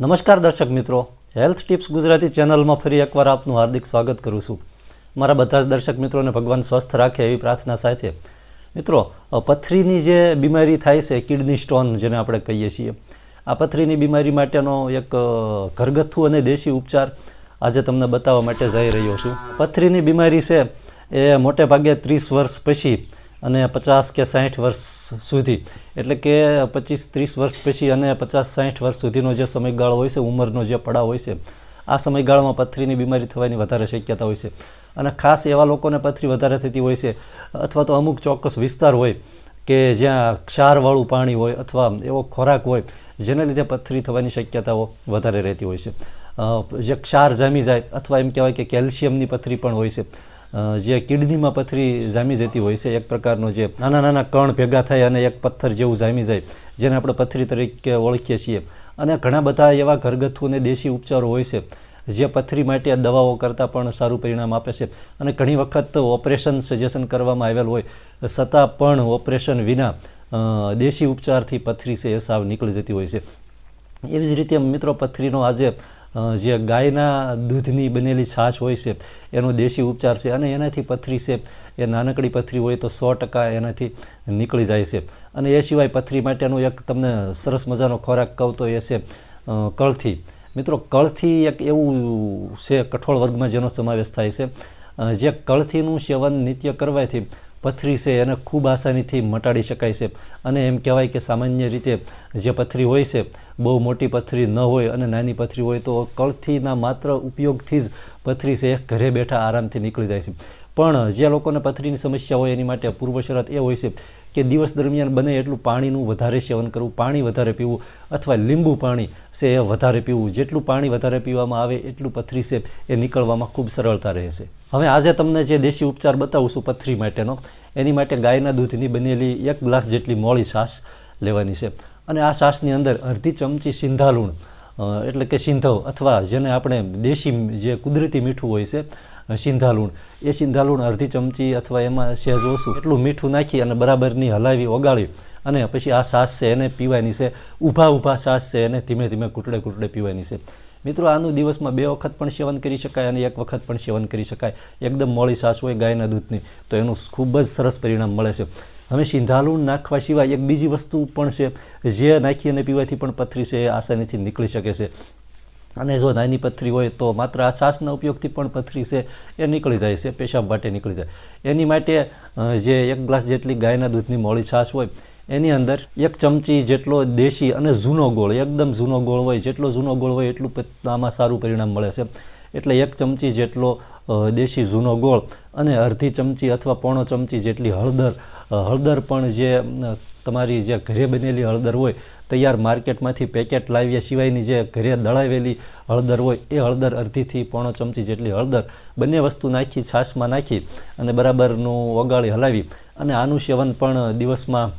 નમસ્કાર દર્શક મિત્રો. હેલ્થ ટિપ્સ ગુજરાતી ચેનલમાં ફરી એકવાર આપનું હાર્દિક સ્વાગત કરું છું. મારા બધા જ દર્શક મિત્રોને ભગવાન સ્વસ્થ રાખે એવી પ્રાર્થના સાથે. મિત્રો પથરીની જે બીમારી થાય છે, કિડની સ્ટોન જેને આપણે કહીએ છીએ, આ પથરીની બીમારી માટેનો એક ઘરગથ્થુ અને દેશી ઉપચાર આજે તમને બતાવવા માટે જઈ રહ્યો છું. પથરીની બીમારી છે એ મોટે ભાગે ત્રીસ વર્ષ પછી અને પચાસ કે સાઠ વર્ષ સુધી. એટલે કે પચીસ, ત્રીસ વર્ષ પછી અને પચાસ સાઠ વર્ષ સુધીનો જે સમયગાળો હોય છે, ઉંમરનો જે પડાવ હોય છે, આ સમયગાળામાં પથરીની બીમારી થવાની વધારે શક્યતા હોય છે. અને ખાસ એવા લોકોને પથરી વધારે થતી હોય છે, અથવા તો અમુક ચોક્કસ વિસ્તાર હોય કે જ્યાં ક્ષારવાળું પાણી હોય અથવા એવો ખોરાક હોય, જેને લીધે પથરી થવાની શક્યતાઓ વધારે રહેતી હોય છે. જે ક્ષાર જામી જાય અથવા એમ કહેવાય કે કેલ્શિયમની પથરી પણ હોય છે. જે કિડનીમાં પથરી જામી જતી હોય છે, એક પ્રકારનો જે નાના નાના કણ ભેગા થાય અને એક પથ્થર જેવું જામી જાય, જેને આપણે પથરી તરીકે ઓળખીએ છીએ. અને ઘણા બધા એવા ઘરગથ્થુ અને દેશી ઉપચારો હોય છે, જે પથરી માટે દવાઓ કરતાં પણ સારું પરિણામ આપે છે. અને ઘણી વખત ઓપરેશન સજેશન કરવામાં આવેલ હોય, છતાં પણ ઓપરેશન વિના દેશી ઉપચારથી પથરી છે, એ સાવ નીકળી જતી હોય છે. એવી જ રીતે મિત્રો, પથરીનો આજે જે ગાયના દૂધની બનેલી છાશ હોય છે, એનો દેશી ઉપચાર છે અને એનાથી પથરી છે. એ નાનકડી પથરી હોય તો સો ટકા એનાથી નીકળી જાય છે. અને એ સિવાય પથરી માટેનું એક તમને સરસ મજાનો ખોરાક કહું તો એ છે કળથી. મિત્રો, કળથી એક એવું છે, કઠોળ વર્ગમાં જેનો સમાવેશ થાય છે. જે કળથીનું સેવન નિત્ય કરવાથી પથરી છે એને ખૂબ આસાનીથી મટાડી શકાય છે. અને એમ કહેવાય કે સામાન્ય રીતે જે પથરી હોય છે, બહુ મોટી પથરી ન હોય અને નાની પથરી હોય તો કળથીના માત્ર ઉપયોગથી જ પથરી છે ઘરે બેઠા આરામથી નીકળી જાય છે. પણ જે લોકોને પથરીની સમસ્યા હોય એની માટે પૂર્વ શરત એ હોય છે કે દિવસ દરમિયાન બને એટલું પાણીનું વધારે સેવન કરવું પાણી વધારે પીવું અથવા લીંબુ પાણી છે એ વધારે પીવું. જેટલું પાણી વધારે પીવામાં આવે એટલું પથરી છે એ નીકળવામાં ખૂબ સરળતા રહેશે. હવે આજે તમને જે દેશી ઉપચાર બતાવું છું પથરી માટેનો એની માટે ગાયના દૂધની બનેલી એક ગ્લાસ જેટલી મોળી છાશ લેવાની છે. અને આ છાશની અંદર અડધી ચમચી સિંધાલુણ અ, એટલે કે સિંધવ અથવા જેને આપણે દેશી જે કુદરતી મીઠું હોય છે સિંધાલુણ. એ સિંધાલુણ અડધી ચમચી અથવા એમાં સહેજ ઓછું એટલું મીઠું નાખી અને બરાબરની હલાવી ઓગાળી અને પછી આ છાશ છે એને પીવાની છે. ઊભા ઊભા છાશ છે એને ધીમે ધીમે કૂટડે કૂટડે પીવાની છે. મિત્રો, આનું દિવસમાં બે વખત પણ સેવન કરી શકાય અને એક વખત પણ સેવન કરી શકાય. એકદમ મોળી સાસ હોય ગાયના દૂધની, તો એનું ખૂબ જ સરસ પરિણામ મળે છે. હવે સિંધાલુણ નાખવા સિવાય એક બીજી વસ્તુ પણ છે, જે નાખી અને પીવાથી પણ પથરી છે આસાનીથી નીકળી શકે છે. અને જો નાની પથરી હોય તો માત્ર આ છાશના ઉપયોગથી પણ પથરી છે, એ નીકળી જાય છે, પેશાબ માટે નીકળી જાય. એની માટે જે એક ગ્લાસ જેટલી ગાયના દૂધની મોળી છાશ હોય, એની અંદર એક ચમચી જેટલો દેશી અને જૂનો ગોળ, એકદમ જૂનો ગોળ હોય, જેટલો જૂનો ગોળ હોય એટલું આમાં સારું પરિણામ મળે છે. એટલે એક ચમચી જેટલો દેશી જૂનો ગોળ અને અડધી ચમચી અથવા પોણો ચમચી જેટલી હળદર હળદર પણ જે તમારી જે ઘરે બનેલી હળદર હોય, તૈયાર માર્કેટમાંથી પેકેટ લાવ્યા સિવાયની જે ઘરે દળાવેલી હળદર હોય, એ હળદર અડધીથી પોણો ચમચી જેટલી હળદર બંને વસ્તુ નાખી, છાશમાં નાખી અને બરાબરનું ઓગાળી હલાવી અને આનું સેવન પણ દિવસમાં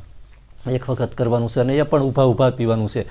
એક વખત કરવાનું છે અને એ પણ ઊભા ઊભા પીવાનું છે.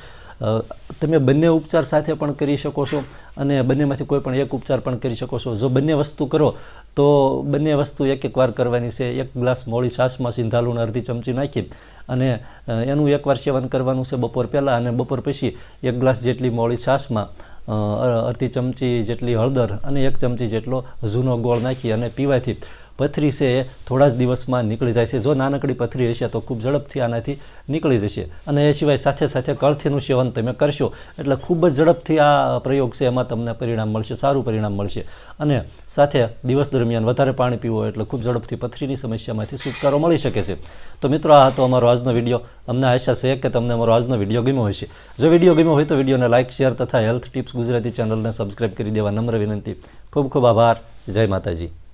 તમે બંને ઉપચાર સાથે પણ કરી શકો છો અને બંનેમાંથી કોઈ પણ એક ઉપચાર પણ કરી શકો છો. જો બંને વસ્તુ કરો, તો બંને વસ્તુ એક એક વાર કરવાની છે. એક ગ્લાસ મોળી છાશમાં સિંધાલુને અડધી ચમચી નાખી અને એનું એકવાર સેવન કરવાનું છે બપોર પહેલાં અને બપોર પછી એક ગ્લાસ જેટલી મોળી છાશમાં અડધી ચમચી જેટલી હળદર અને એક ચમચી જેટલો જૂનો ગોળ નાખી અને પીવાથી પથરી છે એ થોડા જ દિવસમાં નીકળી જાય છે. જો નાનકડી પથરી હશે તો ખૂબ ઝડપથી આનાથી નીકળી જશે. અને એ સિવાય સાથે સાથે કળથીનું સેવન તમે કરશો એટલે ખૂબ જ ઝડપથી આ પ્રયોગ છે, એમાં તમને પરિણામ મળશે, સારું પરિણામ મળશે. અને સાથે દિવસ દરમિયાન વધારે પાણી પીવો એટલે ખૂબ ઝડપથી પથરીની સમસ્યામાંથી છુટકારો મળી શકે છે. તો મિત્રો, આ હતો અમારો આજનો વીડિયો. અમને આશા છે કે તમને અમારો આજનો વીડિયો ગમ્યો હશે. જો વીડિયો ગમ્યો હોય તો વિડીયોને લાઇક, શેર તથા હેલ્થ ટિપ્સ ગુજરાતી ચેનલને સબસ્ક્રાઇબ કરી દેવા નમ્ર વિનંતી. ખૂબ ખૂબ આભાર. જય માતાજી.